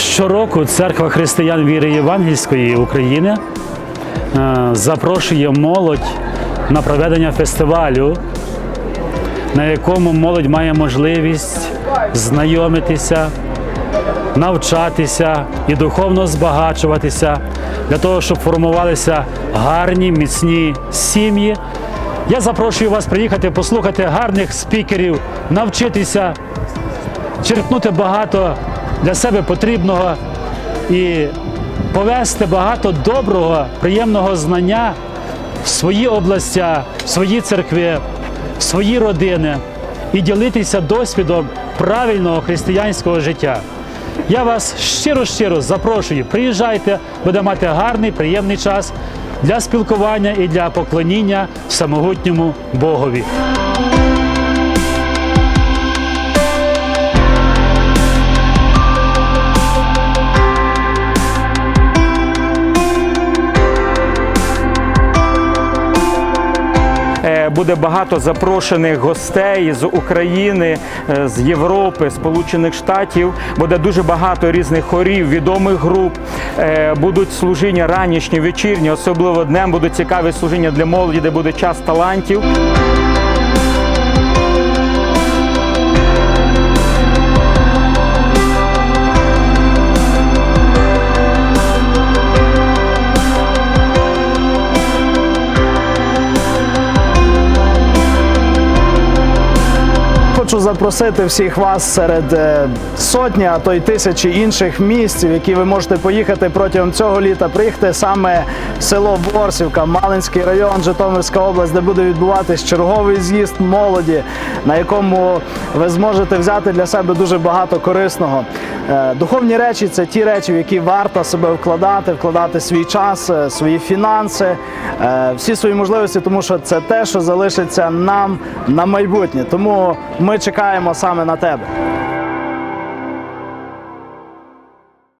Щороку Церква християн віри Євангельської України е, запрошує молодь на проведення фестивалю, на якому молодь має можливість знайомитися, навчатися і духовно збагачуватися для того, щоб формувалися гарні, міцні сім'ї. Я запрошую вас приїхати послухати гарних спікерів, навчитися черпнути багато для себе потрібного і повести багато доброго, приємного знання в свої області, в свої церкви, в свої родини і ділитися досвідом правильного християнського життя. Я вас щиро-щиро запрошую, приїжджайте, буде мати гарний, приємний час для спілкування і для поклоніння самогутньому Богові. Буде багато запрошених гостей з України, е, з Європи, Сполучених Штатів. Буде дуже багато різних хорів, відомих груп. Е, Будуть служіння ранішні, вечірні, особливо днем будуть цікаві служіння для молоді, де буде час талантів. Запросити всіх вас серед е, сотні, а то й тисячі інших місць, в які ви можете поїхати протягом цього літа. Приїхати саме в село Борсівка, Малинський район, Житомирська область, де буде відбуватись черговий з'їзд молоді, на якому ви зможете взяти для себе дуже багато корисного. Е, Духовні речі це ті речі, в які варто себе вкладати, вкладати свій час, е, свої фінанси, всі свої можливості, тому що це те, що залишиться нам на майбутнє. Тому ми чекаємо саме на тебе.